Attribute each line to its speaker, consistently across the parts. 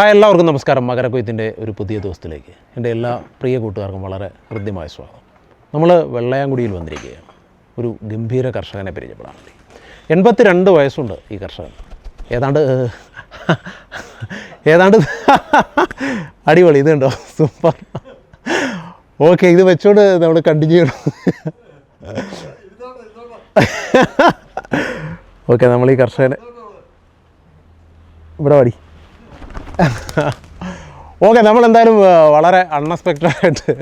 Speaker 1: Hi എല്ലാവർക്കും നമസ്കാരം. മകരക്കൊയ്ത്തിന്റെ ഒരു പുതിയ ദിവസത്തിലേക്ക്. എന്റെ എല്ലാ പ്രിയ കൂട്ടുകാർക്കും വളരെ ഹൃദ്യമായ സ്വാഗതം. നമ്മൾ വെള്ളയാങ്കുടിയിൽ വന്നിരിക്കുകയാണ്. ഒരു ഗംഭീര കർഷകനെ പരിചയപ്പെടാൻ വേണ്ടി. എൺപത്തി രണ്ട് വയസ്സുണ്ട് ഈ കർഷകൻ. ഏതാണ്ട് ഏതാണ്ട് അടിപൊളി. ഇതുണ്ടോ? സൂപ്പർ. ഓക്കെ ഇത് വെച്ചോണ്ട് നമ്മൾ കണ്ടിന്യൂ ചെയ്യണം. ഓക്കെ നമ്മൾ ഈ കർഷകനെ ഇവിടെ പാടി ഓക്കെ നമ്മൾ എന്തായാലും വളരെ അൺഎക്സ്പെക്റ്റഡായിട്ട്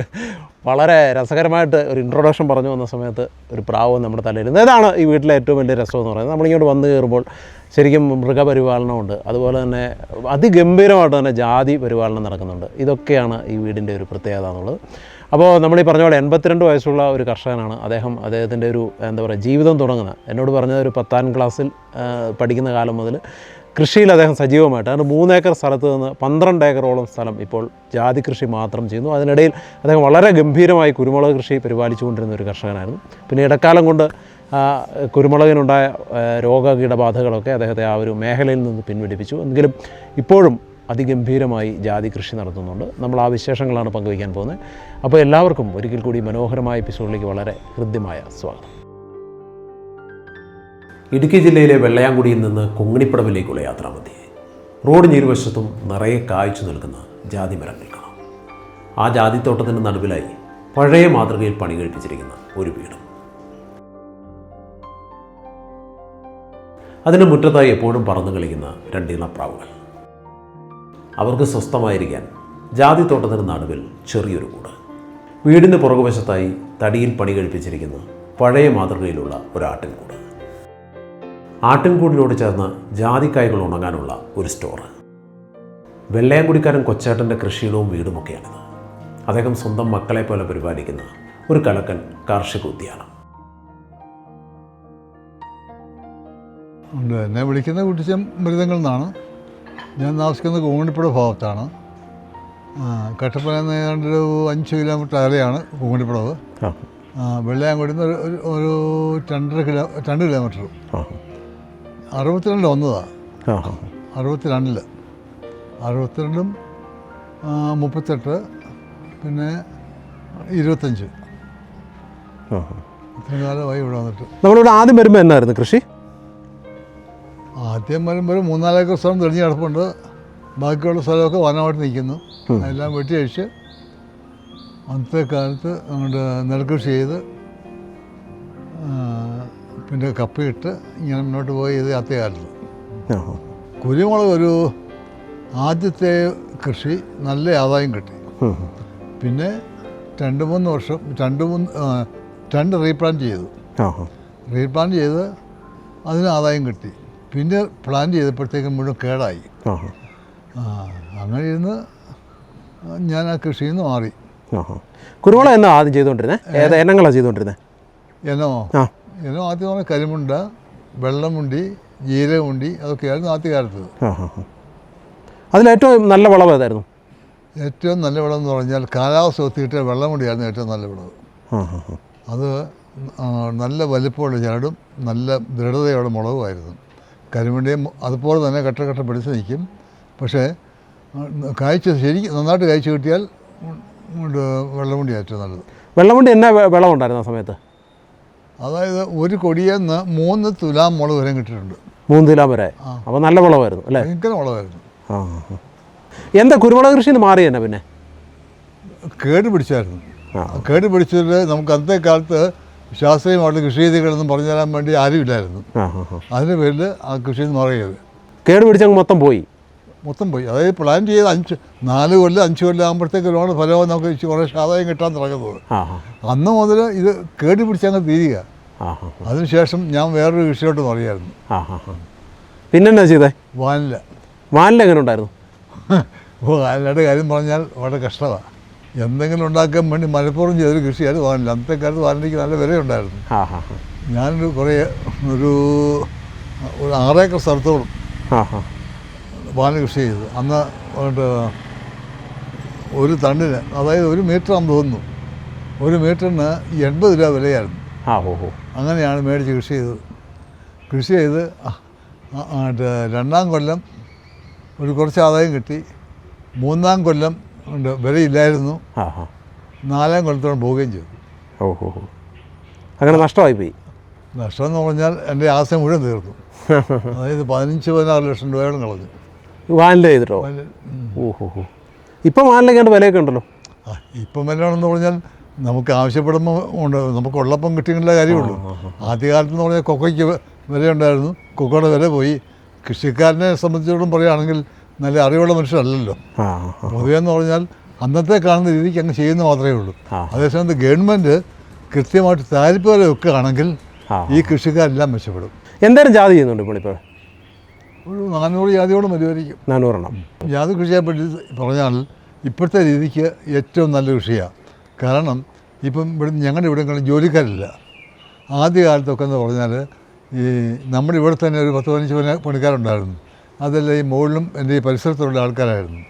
Speaker 1: വളരെ രസകരമായിട്ട് ഒരു ഇൻട്രൊഡക്ഷൻ പറഞ്ഞു വന്ന സമയത്ത് ഒരു പ്രാവ് നമ്മുടെ തലയിൽ ഇതാണ് ഈ വീട്ടിലെ ഏറ്റവും വലിയ രസം എന്ന് പറയുന്നത്. നമ്മളിങ്ങോട്ട് വന്നു കയറുമ്പോൾ ശരിക്കും മൃഗപരിപാലനമുണ്ട്. അതുപോലെ തന്നെ അതിഗംഭീരമായിട്ട് തന്നെ ജാതി പരിപാലനം നടക്കുന്നുണ്ട്. ഇതൊക്കെയാണ് ഈ വീടിന്റെ ഒരു പ്രത്യേകത എന്നുള്ളത്. അപ്പോൾ നമ്മൾ ഈ പറഞ്ഞ പോലെ എൺപത്തിരണ്ട് വയസ്സുള്ള ഒരു കർഷകനാണ് അദ്ദേഹം അദ്ദേഹത്തിന്റെ ഒരു എന്താ പറയുക ജീവിതം തുടങ്ങുന്നത്. എന്നോട് പറഞ്ഞത് ഒരു പത്താം ക്ലാസ്സിൽ പഠിക്കുന്ന കാലം മുതൽ കൃഷിയിൽ അദ്ദേഹം സജീവമായിട്ട് അതിന് മൂന്നേക്കർ സ്ഥലത്ത് നിന്ന് പന്ത്രണ്ട് ഏക്കറോളം സ്ഥലം ഇപ്പോൾ ജാതി കൃഷി മാത്രം ചെയ്യുന്നു. അതിനിടയിൽ അദ്ദേഹം വളരെ ഗംഭീരമായി കുരുമുളക് കൃഷി പരിപാലിച്ചുകൊണ്ടിരുന്ന ഒരു കർഷകനായിരുന്നു. പിന്നെ ഇടക്കാലം കൊണ്ട് കുരുമുളകിനുണ്ടായ രോഗകീടബാധകളൊക്കെ അദ്ദേഹത്തെ ആ ഒരു മേഖലയിൽ നിന്ന് പിൻവലിപ്പിച്ചു. എങ്കിലും ഇപ്പോഴും അതിഗംഭീരമായി ജാതി കൃഷി നടത്തുന്നുണ്ട്. നമ്മൾ ആ വിശേഷങ്ങളാണ് പങ്കുവയ്ക്കാൻ പോകുന്നത്. അപ്പോൾ എല്ലാവർക്കും ഒരിക്കൽ കൂടി മനോഹരമായ എപ്പിസോഡിലേക്ക് വളരെ ഹൃദ്യമായ സ്വാഗതം. ഇടുക്കി ജില്ലയിലെ വെള്ളയാങ്കുടിയിൽ നിന്ന് കൊങ്ങിണിപ്പടവിലേക്കുള്ള യാത്രാമധ്യേ. റോഡ് ഇരുവശത്തും നിറയെ കായ്ച്ചു നിൽക്കുന്ന ജാതി മരങ്ങൾ കാണാം. ആ ജാതിത്തോട്ടത്തിന്റെ നടുവിലായി പഴയ മാതൃകയിൽ പണി കഴിപ്പിച്ചിരിക്കുന്ന ഒരു വീട്. അതിന് മുറ്റത്തായി എപ്പോഴും പറന്നു കളിക്കുന്ന രണ്ട് പ്രാവുകൾ അവർക്ക് സ്വസ്ഥമായിരിക്കാൻ ജാതിത്തോട്ടത്തിന്റെ നടുവിൽ ചെറിയൊരു കൂട്. വീടിന്റെ പുറകുവശത്തായി തടിയിൽ പണി കഴിപ്പിച്ചിരിക്കുന്ന പഴയ മാതൃകയിലുള്ള ഒരു ആട്ടിൻകൂട്. ആട്ടിൻകൂടിനോട് ചേർന്ന് ജാതിക്കായ്കൾ ഉണങ്ങാനുള്ള ഒരു സ്റ്റോർ വെള്ളയാംകുടിക്കാരൻ കൊച്ചേട്ടന്റെ കൃഷിയിടവും വീടുമൊക്കെയാണിത്. അദ്ദേഹം സ്വന്തം മക്കളെ പോലെ പരിപാലിക്കുന്ന ഒരു കലക്കൻ കാർഷിക ഉദ്യാനം.
Speaker 2: എന്നെ വിളിക്കുന്ന കുട്ടിച്ചം മൃതങ്ങളിൽ നിന്നാണ് ഞാൻ താമസിക്കുന്നത് കൂങ്ങണിപ്പുഴ ഭാഗത്താണ്. കട്ടപ്പന ഏതാണ്ട് ഒരു അഞ്ച് കിലോമീറ്റർ അകലെയാണ് കൂങ്ങണിപ്പുഴവ് ഒരു ഒരു- ഒരു രണ്ടര കിലോ രണ്ട് കിലോമീറ്റർ
Speaker 1: ആ
Speaker 2: അറുപത്തിരണ്ടിൽ വന്നതാണ് അറുപത്തിരണ്ടിൽ അറുപത്തിരണ്ടും മുപ്പത്തെട്ട് പിന്നെ ഇരുപത്തഞ്ച്. ഇത്രയും കാലമായി ഇവിടെ വന്നിട്ട്.
Speaker 1: നമ്മളിവിടെ ആദ്യം വരുമ്പോൾ എന്നായിരുന്നു കൃഷി?
Speaker 2: ആദ്യം വരുമ്പോൾ മൂന്നാൽ മൂന്നാലേക്കർ സ്ഥലം തെളിഞ്ഞ് കിടപ്പുണ്ട്. ബാക്കിയുള്ള സ്ഥലമൊക്കെ വനമായിട്ട് നിൽക്കുന്നു. എല്ലാം വെട്ടിയഴിച്ച് അന്നത്തെ കാലത്ത് നമ്മുടെ നെൽകൃഷി ചെയ്ത് പിന്നെ കപ്പയിട്ട് ഇങ്ങനെ മുന്നോട്ട് പോയി ഇത് അത്തെ കുരുമുളക് ഒരു ആദ്യത്തെ കൃഷി നല്ല ആദായം കിട്ടി. പിന്നെ രണ്ട് മൂന്ന് വർഷം രണ്ട് മൂന്ന് രണ്ട് റീപ്ലാന്റ് ചെയ്തു.
Speaker 1: റീപ്ലാൻ
Speaker 2: റീപ്ലാന്റ് ചെയ്ത് അതിന് ആദായം കിട്ടി. പിന്നെ പ്ലാൻ ചെയ്തപ്പോഴത്തേക്കും മുഴുവൻ കേടായി. അങ്ങനെ ഇരുന്ന് ഞാൻ ആ കൃഷിയിൽ നിന്ന് മാറി.
Speaker 1: കുരുമുളക് എന്നാ ആദ്യം ചെയ്തുകൊണ്ടിരുന്നത് ഏത് ഇനങ്ങളാണ് ചെയ്തുകൊണ്ടിരുന്നത്
Speaker 2: എന്നോ?
Speaker 1: ആ
Speaker 2: എന്നോ ആദ്യം പറഞ്ഞ കരിമുണ്ട വെള്ളമുണ്ടി ജീരകമുണ്ടി അതൊക്കെയായിരുന്നു
Speaker 1: ആ. അതിലേറ്റവും നല്ല വിളവ് ഏതായിരുന്നു?
Speaker 2: ഏറ്റവും നല്ല വിളവ് എന്ന് പറഞ്ഞാൽ കാലാവസ്ഥ ഒത്തിയിട്ട് വെള്ളമുണ്ടിയായിരുന്നു ഏറ്റവും നല്ല വിളവ്. അത് നല്ല വലിപ്പമുള്ള ചരടും നല്ല ദൃഢതയുള്ള മുളകുമായിരുന്നു. കരിമണ്ടിയും അതുപോലെ തന്നെ കട്ട കട്ട പിടിച്ച് നിൽക്കും. പക്ഷേ കാഴ്ച ശരിക്കും നന്നായിട്ട് കാഴ്ച കിട്ടിയാൽ വെള്ളമുണ്ടി ഏറ്റവും നല്ലത്.
Speaker 1: വെള്ളമുണ്ടി എന്നാ വിളവുണ്ടായിരുന്നു ആ സമയത്ത്?
Speaker 2: അതായത് ഒരു കൊടിയെന്ന് മൂന്ന് തുലാം മുളക് വരെ കിട്ടിയിട്ടുണ്ട്.
Speaker 1: മൂന്ന് തുലാം വരെ. അപ്പോൾ നല്ല മുളകായിരുന്നു അല്ലേ?
Speaker 2: ഭയങ്കര മുളകായിരുന്നു
Speaker 1: ആ. എന്താ കുരുമുളക് കൃഷിയിൽ നിന്ന് മാറി തന്നെ പിന്നെ?
Speaker 2: കേട് പിടിച്ചായിരുന്നു. കേട് പിടിച്ചിട്ട് നമുക്ക് അന്നത്തെ കാലത്ത് ശാസ്ത്രീയമായിട്ടുള്ള കൃഷി രീതികളൊന്നും പറഞ്ഞു തരാൻ വേണ്ടി ആരുമില്ലായിരുന്നു. അതിന്റെ പേരിൽ ആ കൃഷിയിൽ നിന്ന് മാറിയത്.
Speaker 1: കേട് പിടിച്ചങ്ങ് മൊത്തം പോയി.
Speaker 2: മൊത്തം പോയി. അതായത് പ്ലാൻ ചെയ്ത് അഞ്ച് നാല് കൊല്ലം അഞ്ച് കൊല്ലം ആകുമ്പോഴത്തേക്ക് ലോൺ ഫലവും നമുക്ക് കുറേ ആദായം കിട്ടാൻ തുടങ്ങുന്നത്. അന്ന് മുതൽ ഇത് കേടി പിടിച്ചങ്ങ് തീരുക. അതിനുശേഷം ഞാൻ വേറൊരു വിഷയോട്ട് മാറിയായിരുന്നു
Speaker 1: പിന്നെന്നാ ചെയ്തേ?
Speaker 2: വാനില.
Speaker 1: വാനില എങ്ങനെ ഉണ്ടായിരുന്നു?
Speaker 2: വാനിലയുടെ കാര്യം പറഞ്ഞാൽ വളരെ കഷ്ടമാണ് എന്തെങ്കിലും ഉണ്ടാക്കാൻ വേണ്ടി മലപ്പുറം ചെയ്തൊരു കൃഷിയായിരുന്നു വാനില. അന്നത്തെ കാലത്ത് വാനിലയ്ക്ക് നല്ല വിലയുണ്ടായിരുന്നു. ഞാനൊരു കുറേ ഒരു ആറേക്കർ സ്ഥലത്തോളം
Speaker 1: ആ ആ
Speaker 2: കൃഷി ചെയ്തു. അന്ന് ഒരു തണ്ടിന് അതായത് ഒരു മീറ്റർ ആണെന്ന് തോന്നുന്നു ഒരു മീറ്ററിന് എൺപത് രൂപ വിലയായിരുന്നു.
Speaker 1: ആ ഓ
Speaker 2: അങ്ങനെയാണ് മേടിച്ച് കൃഷി ചെയ്തത്. കൃഷി ചെയ്ത് രണ്ടാം കൊല്ലം ഒരു കുറച്ച് ആദായം കിട്ടി. മൂന്നാം കൊല്ലം ഉണ്ട് വിലയില്ലായിരുന്നു. നാലാം കൊല്ലത്തോളം പോവുകയും ചെയ്തു.
Speaker 1: ഓ ഹോ ഹോ. അങ്ങനെ നഷ്ടമായി പോയി.
Speaker 2: നഷ്ടം എന്ന് പറഞ്ഞാൽ എന്റെ ആശയം മുഴുവൻ തീർന്നു അതായത് പതിനഞ്ച് പതിനാറ് ലക്ഷം രൂപയോളം കളഞ്ഞു.
Speaker 1: വാനില ചെയ്തിട്ടോ? ഓഹോ ഹോ ഇപ്പം വാനിലൊക്കെ ഉണ്ട് വിലയൊക്കെ ഉണ്ടല്ലോ.
Speaker 2: ഇപ്പം വിലയാണെന്ന് പറഞ്ഞാൽ നമുക്ക് ആവശ്യപ്പെടുമ്പോൾ ഉണ്ട്. നമുക്ക് ഉള്ളപ്പം കിട്ടിയുള്ള കാര്യമുള്ളൂ ആദ്യകാലത്ത് എന്ന് പറഞ്ഞാൽ കൊക്കയ്ക്ക് വിലയുണ്ടായിരുന്നു. കൊക്കയുടെ വില പോയി. കൃഷിക്കാരനെ സംബന്ധിച്ചിടത്തോളം പറയുകയാണെങ്കിൽ നല്ല അറിവുള്ള മനുഷ്യരല്ലല്ലോ.
Speaker 1: പൊതുവെന്ന്.
Speaker 2: പൊതുവെ എന്ന് പറഞ്ഞാൽ അന്നത്തെ കാണുന്ന രീതിക്ക് അങ്ങ് ചെയ്യുന്ന മാത്രമേ ഉള്ളൂ. അതേസമയത്ത് ഗവൺമെന്റ് കൃത്യമായിട്ട് താരിപ്പ് വരെ
Speaker 1: വെക്കുകയാണെങ്കിൽ
Speaker 2: ഈ കൃഷിക്കാരെല്ലാം മെച്ചപ്പെടും.
Speaker 1: എന്തായാലും ജാതി ചെയ്യുന്നുണ്ട് ഇപ്പോൾ ഇപ്പോൾ.
Speaker 2: ഒരു നാനൂറ് ജാതിയോളം വരുമായിരിക്കും.
Speaker 1: നാനൂറെണ്ണം.
Speaker 2: ജാതി കൃഷിയെ പറ്റി പറഞ്ഞാൽ ഇപ്പോഴത്തെ രീതിക്ക് ഏറ്റവും നല്ല കൃഷിയാണ് കാരണം ഇപ്പം ഇവിടെ ഞങ്ങളുടെ ഇവിടങ്ങളിൽ ജോലിക്കാരില്ല. ആദ്യകാലത്തൊക്കെ എന്ന് പറഞ്ഞാൽ ഈ നമ്മുടെ ഇവിടെ തന്നെ ഒരു പത്ത് പതിനഞ്ച് പണി പണിക്കാരുണ്ടായിരുന്നു. അതല്ല ഈ മുകളിലും എന്റെ ഈ പരിസരത്തുള്ള ആൾക്കാരായിരുന്നു.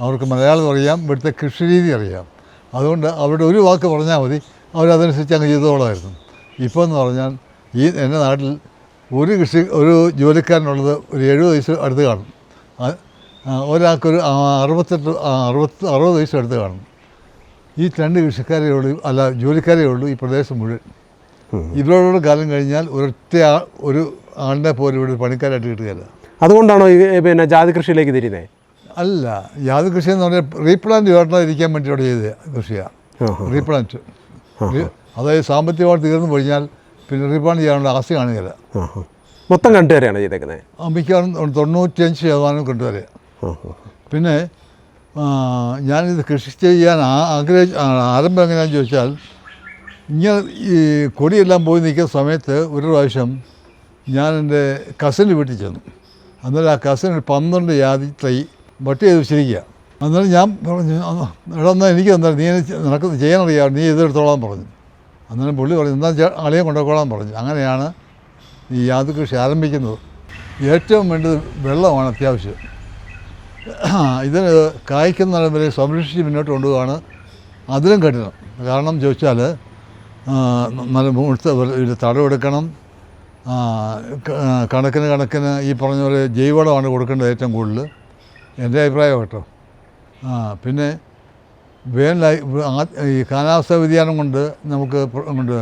Speaker 2: അവർക്ക് മലയാളം അറിയാം ഇവിടുത്തെ കൃഷി രീതി അറിയാം. അതുകൊണ്ട് അവരുടെ ഒരു വാക്ക് പറഞ്ഞാൽ മതി അവരതനുസരിച്ച് അങ്ങ് ചെയ്തോളായിരുന്നു ഇപ്പോൾ എന്ന് പറഞ്ഞാൽ ഈ എന്റെ നാട്ടിൽ ഒരു കൃഷി ഒരു ജോലിക്കാരനുള്ളത് ഒരു എഴുപത് വയസ്സ് അടുത്ത് കാണും. ഒരാൾക്കൊരു അറുപത്തെട്ട് അറുപത്ത് അറുപത് വയസ്സ് അടുത്ത് കാണും. ഈ രണ്ട് കൃഷിക്കാരേ ഉള്ളൂ അല്ല ജോലിക്കാരേ ഉള്ളൂ ഈ പ്രദേശം മുഴുവൻ. ഇവരോട് കാലം കഴിഞ്ഞാൽ ഒരൊറ്റ ആ- ഒരു ആളിനെ പോലും ഇവിടെ പണിക്കാരായിട്ട് കിട്ടുകയില്ല.
Speaker 1: അതുകൊണ്ടാണോ പിന്നെ ജാതി കൃഷിയിലേക്ക് തിരിയുന്നത്
Speaker 2: അല്ല ജാതി കൃഷി എന്ന് പറഞ്ഞാൽ റീപ്ലാന്റ് വേണ്ടാതിരിക്കാൻ വേണ്ടി ചെയ്തത് ചെയ്ത കൃഷിയാണ്. റീപ്ലാന്റ്. അതായത് സാമ്പത്തികമായിട്ട് തീർന്നു കഴിഞ്ഞാൽ പിന്നെ റീബാണ്ട് ചെയ്യാനുള്ള
Speaker 1: ആസ്തി കാണുന്നില്ല. മൊത്തം കണ്ടുവരെയാണ് ചെയ്തേക്കുന്നത്
Speaker 2: മിക്കവാറും തൊണ്ണൂറ്റിയഞ്ച് ശതമാനം
Speaker 1: ആ.
Speaker 2: പിന്നെ ഞാനിത് കൃഷി ചെയ്യാൻ ആഗ്രഹിച്ച ആരംഭം എങ്ങനെയാണെന്ന് ചോദിച്ചാൽ ഇങ്ങനെ ഈ കൊടിയെല്ലാം പോയി നിൽക്കുന്ന സമയത്ത് ഒരു പ്രാവശ്യം ഞാൻ എന്റെ കസിന്റെ വീട്ടിൽ ചെന്നു. അന്നേരം ആ കസിൻ ഒരു പന്ത്രണ്ട് ജാതി തൈ വട്ടി ചെയ്ത് വെച്ചിരിക്കുക അന്നേരം ഞാൻ പറഞ്ഞു "ആ, എടാ എന്നാൽ എനിക്ക് എന്താ നീ നടക്കുന്നത് നിനക്ക് ചെയ്യാനറിയാം നീ ഇതെടുത്തോളാം പറഞ്ഞു. അന്നേരം പുള്ളി പറഞ്ഞു എന്താ അളിയെ കൊണ്ടുപോയിക്കോളാൻ പറഞ്ഞു. അങ്ങനെയാണ് ഈ യാതി കൃഷി ആരംഭിക്കുന്നത്. ഏറ്റവും വേണ്ടത് വെള്ളമാണ് അത്യാവശ്യം. ഇതിന് കായ്ക്കുന്ന വരെ സംരക്ഷിച്ച് മുന്നോട്ട് കൊണ്ടുപോവാണ് അതിലും കഠിനം. കാരണം ചോദിച്ചാൽ നല്ല മുഴുത്ത ഒരു തടവെടുക്കണം കണക്കിന് കണക്കിന് ഈ പറഞ്ഞ പോലെ ജൈവവളമാണ് കൊടുക്കേണ്ടത് ഏറ്റവും കൂടുതൽ. എന്റെ അഭിപ്രായം കേട്ടോ. പിന്നെ വേനലായി ഈ കാലാവസ്ഥ വ്യതിയാനം കൊണ്ട് നമുക്ക് കൊണ്ട്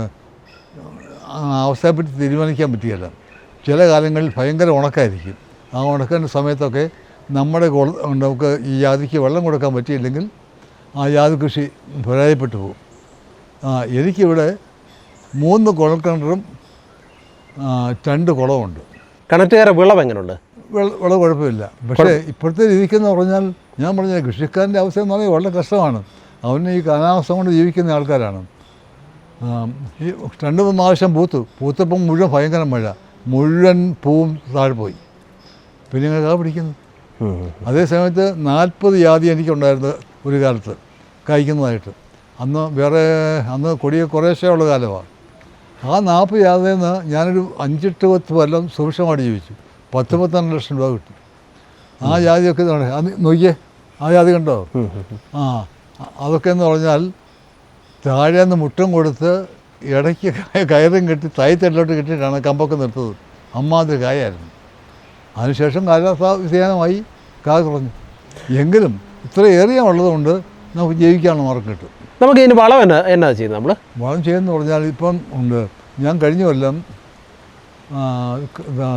Speaker 2: അവസ്ഥയെപ്പറ്റി തീരുമാനിക്കാൻ പറ്റുകയില്ല ചില കാലങ്ങളിൽ ഭയങ്കര ഉണക്കായിരിക്കും. ആ ഉണക്കേണ്ട സമയത്തൊക്കെ നമ്മുടെ നമുക്ക് ഈ ജാതിക്ക് വെള്ളം കൊടുക്കാൻ പറ്റിയില്ലെങ്കിൽ ആ ജാതി കൃഷി പരാജയപ്പെട്ടു പോകും. എനിക്കിവിടെ മൂന്ന് കുഴൽക്കിണറും കിണറും രണ്ട് കുളമുണ്ട്
Speaker 1: കിണറ്റുകാരെ വിളവ് എങ്ങനെയുണ്ട്
Speaker 2: വെള്ളം കുഴപ്പമില്ല. പക്ഷേ ഇപ്പോഴത്തെ രീതിക്കെന്ന് പറഞ്ഞാൽ ഞാൻ പറഞ്ഞ കൃഷിക്കാരന്റെ അവസ്ഥ എന്ന് പറഞ്ഞാൽ വളരെ കഷ്ടമാണ്. അവന് ഈ കാലാവസ്ഥ കൊണ്ട് ജീവിക്കുന്ന ആൾക്കാരാണ്. ഈ രണ്ട് മൂന്ന് ആവശ്യം പൂത്തു. പൂത്തപ്പം മുഴുവൻ ഭയങ്കര മഴ. മുഴുവൻ പൂവും താഴെ പോയി. പിന്നെ ഞങ്ങൾ കാ പിടിക്കുന്നു. അതേ സമയത്ത് നാൽപ്പത് ജാതി എനിക്കുണ്ടായിരുന്നു ഒരു കാലത്ത് കഴിക്കുന്നതായിട്ട് അന്ന് വേറെ അന്ന് കൊടിയ കുറേശ്ശേ ഉള്ള കാലമാണ്. ആ നാൽപ്പത് ജാതിയിൽ നിന്ന് ഞാനൊരു അഞ്ചെട്ട് പത്ത് കൊല്ലം സുഭിക്ഷമായിട്ട് ജീവിച്ചു. പത്ത് പന്ത്രണ്ട് ലക്ഷം രൂപ കിട്ടും. ആ ജാതിയൊക്കെ. അത് നോക്കിയേ ആ ജാതി കണ്ടോ. ആ അതൊക്കെ എന്ന് പറഞ്ഞാൽ താഴെ നിന്ന് മുട്ടം കൊടുത്ത് ഇടയ്ക്ക് കയ- കയറും കെട്ടി തൈത്തെല്ലോട്ട് കെട്ടിയിട്ടാണ് കമ്പൊക്കെ നിർത്തത് അമ്മാതിരി കായായിരുന്നു. അതിനുശേഷം കാലാവസ്ഥ വ്യതിയാനമായി കാ കുറഞ്ഞു. എങ്കിലും ഇത്ര ഏറിയ ഉള്ളതുകൊണ്ട് നമുക്ക് ജീവിക്കാനുള്ള മാർഗം കിട്ടും.
Speaker 1: നമുക്ക് ഇതിന് വളം എന്നാ എന്നാ ചെയ്യുന്നത് നമ്മൾ
Speaker 2: വളം ചെയ്യുന്ന പറഞ്ഞാൽ ഇപ്പം ഉണ്ട്. ഞാൻ കഴിഞ്ഞ കൊല്ലം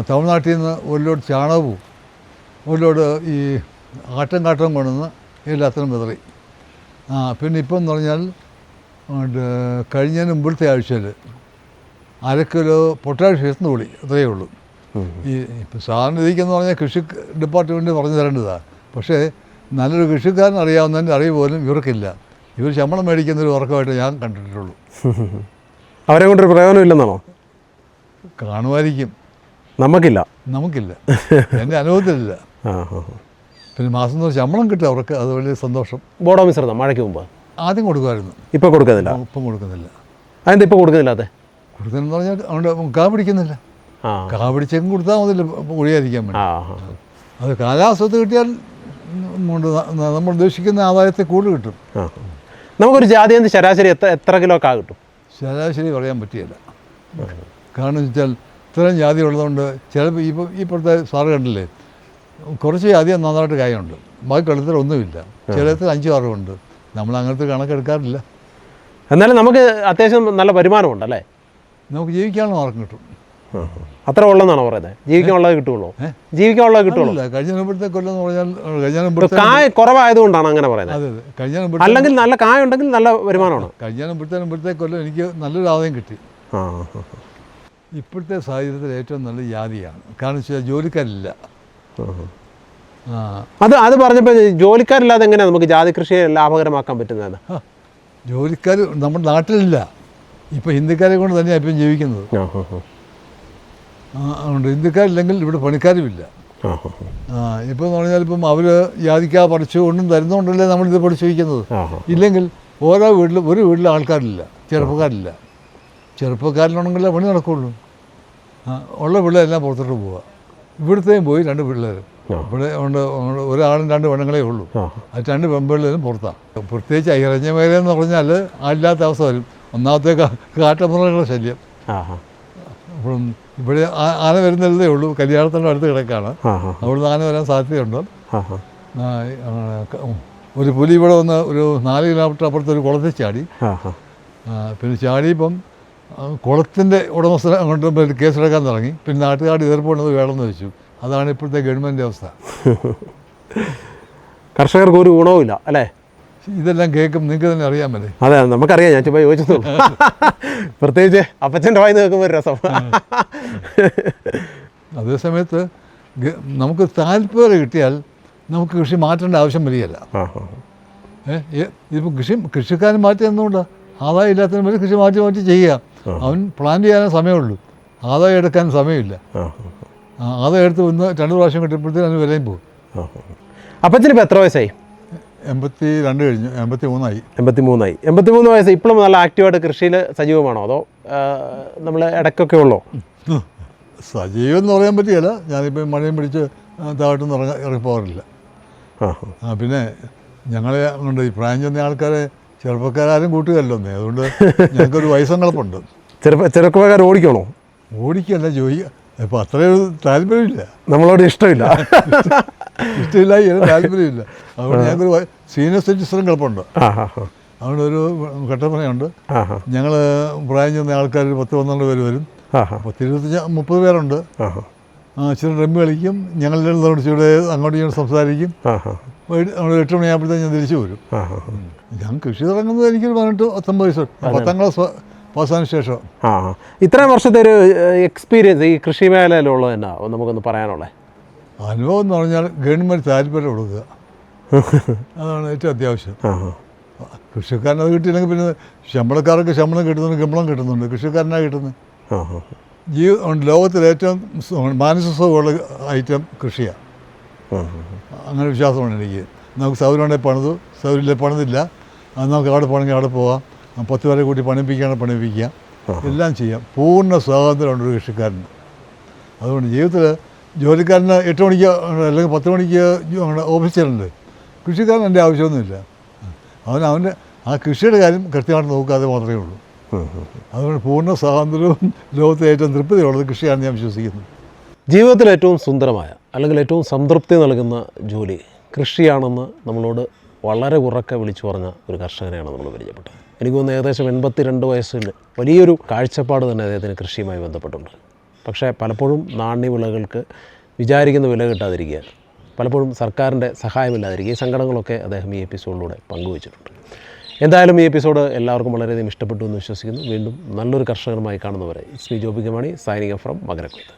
Speaker 2: തമിഴ്നാട്ടിൽ നിന്ന് ഒരു ലോഡ് ചാണകവും ഒരു ലോഡ് ഈ ആട്ടം കാട്ടവും കൊണ്ടുവന്ന് എല്ലാത്തിനും വിതറി. ആ പിന്നെ ഇപ്പം എന്ന് പറഞ്ഞാൽ കഴിഞ്ഞ കഴിഞ്ഞതിന് മുമ്പത്തെ ആഴ്ചയിൽ അരക്കിലോ കിലോ പൊട്ടാഷ് എത്തുന്ന കൂടി അത്രയേ ഉള്ളൂ. ഈ ഇപ്പം സാറിന് ഇതിക്കെന്ന് പറഞ്ഞാൽ കൃഷി ഡിപ്പാർട്ട്മെന്റ് പറഞ്ഞു തരേണ്ടതാണ് പക്ഷേ നല്ലൊരു കൃഷിക്കാരൻ അറിയാവുന്നതിന്റെ അറിവ് പോലും ഇവർക്കില്ല. ഇവർ ശമ്പളം മേടിക്കുന്നൊരു ഉറക്കമായിട്ട് ഞാൻ കണ്ടിട്ടുള്ളൂ.
Speaker 1: അവരെ കൊണ്ടൊരു പ്രയോജനം ഇല്ലെന്നാണോ?
Speaker 2: കാണുമായിരിക്കും.
Speaker 1: നമുക്കില്ല.
Speaker 2: നമുക്കില്ല. എന്റെ അനുഭവത്തിലില്ല. പിന്നെ മാസം തോറും ശമ്പളം കിട്ടും അവർക്ക് അത് വലിയ സന്തോഷം.
Speaker 1: ബോഡോ മിശ്രിതം മഴയ്ക്ക് മുമ്പ്?
Speaker 2: ആദ്യം കൊടുക്കുമായിരുന്നു.
Speaker 1: ഇപ്പോൾ കൊടുക്കുന്നില്ല?
Speaker 2: ഇപ്പം കൊടുക്കുന്നില്ല.
Speaker 1: അതെന്താ ഇപ്പോൾ കൊടുക്കുന്നില്ലാതെ
Speaker 2: കൊടുക്കുന്നെന്ന് പറഞ്ഞാൽ അതുകൊണ്ട് കാ പിടിക്കുന്നില്ല. കാ പിടിച്ചെങ്കിലും കൊടുത്താൽ മതില്ല ഒഴിയാതിരിക്കാൻ വേണ്ടി. അത് കാലാവസ്ഥ കിട്ടിയാൽ കൊണ്ട് നമ്മൾ ഉദ്ദേശിക്കുന്ന ആദായത്തെ കൂടുതൽ കിട്ടും.
Speaker 1: നമുക്കൊരു ജാതി എന്ത്? ശരാശരി എത്ര എത്ര കിലോ കാ കിട്ടും?
Speaker 2: ശരാശരി പറയാൻ പറ്റിയല്ല. കാരണം വെച്ചാൽ ഇത്രയും ജാതി ഉള്ളതുകൊണ്ട് ചിലപ്പോൾ ഇപ്പോൾ ഇപ്പോഴത്തെ സാറ് കണ്ടില്ലേ? കുറച്ച് ജാതി നന്നായിട്ട് കാര്യമുണ്ട്. ബാക്കി കളത്തിൽ ഒന്നുമില്ല. ചിലത്തിൽ അഞ്ച് ആറുമുണ്ട്. നമ്മൾ അങ്ങനത്തെ കണക്കെടുക്കാറില്ല.
Speaker 1: എന്നാലും നമുക്ക് അത്യാവശ്യം നല്ല വരുമാനമുണ്ട് അല്ലേ?
Speaker 2: നമുക്ക് ജീവിക്കാനുള്ള മാർക്കം കിട്ടും.
Speaker 1: അത്ര ഉള്ളതെന്നാണോ പറയുന്നത്? ജീവിക്കാനുള്ളത് കിട്ടുള്ളൂ? ജീവിക്കാനുള്ളത് കിട്ടുള്ളൂ
Speaker 2: കഴിഞ്ഞപ്പോഴത്തെ കഴിഞ്ഞ മുമ്പത്തെ കൊല്ലം എന്ന് പറഞ്ഞാൽ കഴിഞ്ഞ
Speaker 1: കായ കുറവായതുകൊണ്ടാണ് അങ്ങനെ പറയുന്നത്.
Speaker 2: അതെ അതെ. കഴിഞ്ഞ
Speaker 1: അല്ലെങ്കിൽ നല്ല കായ ഉണ്ടെങ്കിൽ നല്ല വരുമാനമാണ്.
Speaker 2: കഴിഞ്ഞ മുമ്പത്തെ മുമ്പത്തെ കൊല്ലം എനിക്ക് നല്ലൊരു ആദായം കിട്ടി.
Speaker 1: ആ.
Speaker 2: ഇപ്പോഴത്തെ സാഹചര്യത്തിൽ ഏറ്റവും നല്ല ജാതിയാണ്. കാരണം വെച്ചാൽ ജോലിക്കാരില്ല.
Speaker 1: അത് അത് പറഞ്ഞപ്പോൾ ജോലിക്കാരില്ലാതെ എങ്ങനെയാണ് നമുക്ക് ജാതി കൃഷിയെ ലാഭകരമാക്കാൻ പറ്റുന്നത്
Speaker 2: ജോലിക്കാർ നമ്മുടെ നാട്ടിലില്ല. ഇപ്പം ഹിന്ദിക്കാരെ കൊണ്ട് തന്നെയാണ് ഇപ്പം ജീവിക്കുന്നത്. അതുകൊണ്ട് ഹിന്ദിക്കാരില്ലെങ്കിൽ ഇവിടെ പണിക്കാരുമില്ല. ഇപ്പം എന്ന് പറഞ്ഞാൽ ഇപ്പം അവർ ജാതിക്ക പഠിച്ചുകൊണ്ടും തരുന്നതുകൊണ്ടല്ലേ നമ്മളിത് പഠിച്ചു വയ്ക്കുന്നത്. ഇല്ലെങ്കിൽ ഓരോ വീട്ടിലും ഒരു വീട്ടിലും ആൾക്കാരില്ല. ചെറുപ്പക്കാരില്ല. ചെറുപ്പക്കാരിലാണെങ്കിലേ പണി നടക്കുള്ളൂ. ഉള്ള പിള്ളേരെല്ലാം പുറത്തോട്ട് പോവുക ഇവിടുത്തെയും പോയി രണ്ട് പിള്ളേർ. ഇവിടെ ഉണ്ട് ഒരാളും രണ്ട് പെണ്ണുങ്ങളേ ഉള്ളൂ.
Speaker 1: ആ.
Speaker 2: അത് രണ്ട് പെൺപിള്ളേരും പുറത്താണ് പ്രത്യേകിച്ച് ഇറഞ്ഞ മേഖല എന്ന് പറഞ്ഞാൽ ആളില്ലാത്ത അവസ്ഥ വരും. ഒന്നാമത്തെ കാട്ടമൃഗങ്ങളുടെ ശല്യം. അപ്പം ഇവിടെ ആന വരുന്നതേ ഉള്ളൂ. കല്യാണത്തിന്റെ അടുത്ത് കിടക്കാണ്. അവിടുന്ന് ആന വരാൻ സാധ്യതയുണ്ട്. ഒരു പുലി ഇവിടെ വന്ന് ഒരു നാല് കിലോമീറ്റർ അപ്പുറത്ത് ഒരു കുളത്തിൽ ചാടി. പിന്നെ ചാടിയപ്പം കുളത്തിന്റെ ഉടമസ്ഥ അങ്ങോട്ട് പോയി കേസെടുക്കാൻ തുടങ്ങി. പിന്നെ നാട്ടുകാർ എതിർപ്പുള്ളത് വേണമെന്ന് വെച്ചു. അതാണ് ഇപ്പോഴത്തെ ഗവൺമെന്റ് അവസ്ഥ.
Speaker 1: കർഷകർക്ക് ഒരു ഗുണവുമില്ല അല്ലേ?
Speaker 2: ഇതെല്ലാം കേൾക്കും നിങ്ങൾക്ക് തന്നെ അറിയാമല്ലേ
Speaker 1: അതെ നമുക്കറിയാം. ഞാൻ ചുമ്മാ ചോദിച്ചതുള്ളൂ പ്രത്യേകിച്ച് അപ്പച്ചന്റെ വായി കേൾക്കുമ്പോൾ ഒരു രസം.
Speaker 2: അതേസമയത്ത് നമുക്ക് താല്പര്യം കിട്ടിയാൽ നമുക്ക് കൃഷി മാറ്റേണ്ട ആവശ്യം വലിയല്ല
Speaker 1: ഏ ഇപ്പം
Speaker 2: ഏഹ് ഇതിപ്പോൾ കൃഷി കൃഷിക്കാരൻ മാറ്റി എന്തുകൊണ്ടാണ് ആദായം ഇല്ലാത്തതിന് വേണ്ടി കൃഷി മാറ്റി മാറ്റി ചെയ്യുക. അവൻ പ്ലാൻ ചെയ്യാനേ സമയമുള്ളൂ. ആദായം എടുക്കാൻ സമയമില്ല. ആദായം എടുത്ത് ഒന്ന് രണ്ട് പ്രാവശ്യം കിട്ടിയപ്പോഴത്തേക്കും അതിന് വിലയും പോകും.
Speaker 1: അപ്പത്തിന് ഇപ്പോൾ എത്ര വയസ്സായി?
Speaker 2: എൺപത്തി രണ്ട് കഴിഞ്ഞു എൺപത്തി മൂന്നായി
Speaker 1: എൺപത്തി മൂന്നായി എൺപത്തി മൂന്ന് വയസ്സ് ഇപ്പോഴും നല്ല ആക്റ്റീവായിട്ട് കൃഷിയിൽ സജീവമാണോ? അതോ നമ്മൾ ഇടയ്ക്കൊക്കെ ഉള്ളോ?
Speaker 2: സജീവം എന്ന് പറയാൻ പറ്റിയല്ല. ഞാനിപ്പോൾ മഴയും പിടിച്ച് താഴോട്ടൊന്നും ഇറങ്ങ ഇറങ്ങി പോകാറില്ല
Speaker 1: ആ.
Speaker 2: ആ പിന്നെ ഞങ്ങളെ കൊണ്ട് ഈ പ്രായം ചെന്ന ആൾക്കാരെ ചെറുപ്പക്കാരും കൂട്ടുകയല്ലോ എന്നേ അതുകൊണ്ട് ഞങ്ങൾക്കൊരു വയസ്സങ്ങളപ്പുണ്ട്
Speaker 1: ചെറുപ്പ ചെറുപ്പക്കാർ ഓടിക്കണോ
Speaker 2: ഓടിക്കല്ല ജോയി ഇപ്പം അത്രയൊരു താല്പര്യമില്ല.
Speaker 1: നമ്മളോട് ഇഷ്ടമില്ല.
Speaker 2: ഇഷ്ടമില്ല ഇതിന് താല്പര്യമില്ല. അതുകൊണ്ട് ഞങ്ങൾക്കൊരു സീനിയർ സിറ്റിസൺ കിടപ്പുണ്ട്
Speaker 1: അതുകൊണ്ട്.
Speaker 2: അവിടെ ഒരു
Speaker 1: ആ.
Speaker 2: ഞങ്ങൾ പ്രായം ചെന്ന ആൾക്കാർ പത്ത് പന്ത്രണ്ട് പേര് വരും. പത്തിരുപത്തി മുപ്പത് പേരുണ്ട്.
Speaker 1: ആ
Speaker 2: ഡ്രമ്മ് കളിക്കും. ഞങ്ങളുടെ ഇവിടെ അങ്ങോട്ട് ഇങ്ങോട്ട് സംസാരിക്കും. നമ്മൾ എട്ട് മണിയാകുമ്പോഴത്തേക്ക് ഞാൻ തിരിച്ചു വരും. ഞാൻ കൃഷി തുടങ്ങുന്നത് എനിക്കൊരു പതിനെട്ട് പത്തൊമ്പത് വയസ്സ് പത്താം ക്ലാസ് അവസാന ശേഷം.
Speaker 1: ആ ഇത്ര ഇത്രയും വർഷത്തെ ഒരു എക്സ്പീരിയൻസ് ഈ കൃഷി മേഖലയിലുള്ളത് എന്നാ? നമുക്കൊന്ന് പറയാനുള്ളത്
Speaker 2: അനുഭവം എന്ന് പറഞ്ഞാൽ ഗവൺമെന്റ് താല്പര്യം കൊടുക്കുക. അതാണ് ഏറ്റവും അത്യാവശ്യം. കൃഷിക്കാരനത് കിട്ടിയില്ലെങ്കിൽ പിന്നെ ശമ്പളക്കാർക്ക് ശമ്പളം കിട്ടുന്നുണ്ട് ശമ്പളം കിട്ടുന്നുണ്ട്. കൃഷിക്കാരനാണ് കിട്ടുന്നത്. ജീവ സു- മാനസിക സുഖമുള്ള ഐറ്റം കൃഷിയാണ് അങ്ങനെ വിശ്വാസമാണ് എനിക്ക്. നമുക്ക് സൗരണ്ടെ പണിതു സൗകര്യമില്ല പണിതില്ല. അത് നമുക്ക് അവിടെ പോകണമെങ്കിൽ അവിടെ ആ പത്ത് പേരെ കൂട്ടി പണിപ്പിക്കുകയാണെങ്കിൽ പണിപ്പിക്കാം എല്ലാം ചെയ്യാം. പൂർണ സ്വാതന്ത്ര്യമുണ്ട് ഒരു കൃഷിക്കാരന്. അതുകൊണ്ട് ജീവിതത്തിൽ ജോലിക്കാരന് എട്ട് മണിക്ക് അല്ലെങ്കിൽ പത്ത് മണിക്ക് ഓഫീസിലുണ്ട്. കൃഷിക്കാരൻ എന്റെ ആവശ്യമൊന്നുമില്ല. അവൻ അവന്റെ ആ കൃഷിയുടെ കാര്യം കൃത്യമായിട്ട് നോക്കാതെ മാത്രമേ ഉള്ളൂ. അതുകൊണ്ട് പൂർണ സ്വാതന്ത്ര്യവും ലോകത്തെ ഏറ്റവും തൃപ്തിയുള്ളത് കൃഷിയാണ് ഞാൻ വിശ്വസിക്കുന്നത്.
Speaker 1: ജീവിതത്തിൽ ഏറ്റവും സുന്ദരമായ അല്ലെങ്കിൽ ഏറ്റവും സംതൃപ്തി നൽകുന്ന ജോലി കൃഷിയാണെന്ന് നമ്മളോട് വളരെ ഉറക്കെ വിളിച്ചു പറഞ്ഞ ഒരു കർഷകനെയാണ് നമ്മൾ പരിചയപ്പെട്ടത്. എനിക്ക് തോന്നുന്നു ഏകദേശം എൺപത്തി രണ്ട് വയസ്സിൽ വലിയൊരു കാഴ്ചപ്പാട് തന്നെ അദ്ദേഹത്തിന് കൃഷിയുമായി ബന്ധപ്പെട്ടുണ്ട്. പക്ഷേ പലപ്പോഴും നാണ്യവിളകൾക്ക് വിചാരിക്കുന്ന വില കിട്ടാതിരിക്കുക പലപ്പോഴും സർക്കാരിന്റെ സഹായമില്ലാതിരിക്കുക ഈ സങ്കടങ്ങളൊക്കെ അദ്ദേഹം ഈ എപ്പിസോഡിലൂടെ പങ്കുവച്ചിട്ടുണ്ട്. എന്തായാലും ഈ എപ്പിസോഡ് എല്ലാവർക്കും വളരെയധികം ഇഷ്ടപ്പെട്ടു എന്ന് വിശ്വസിക്കുന്നു. വീണ്ടും നല്ലൊരു കർഷകനുമായി കാണുന്നവരെ. Shri Jobikamani signing from Makarakuthu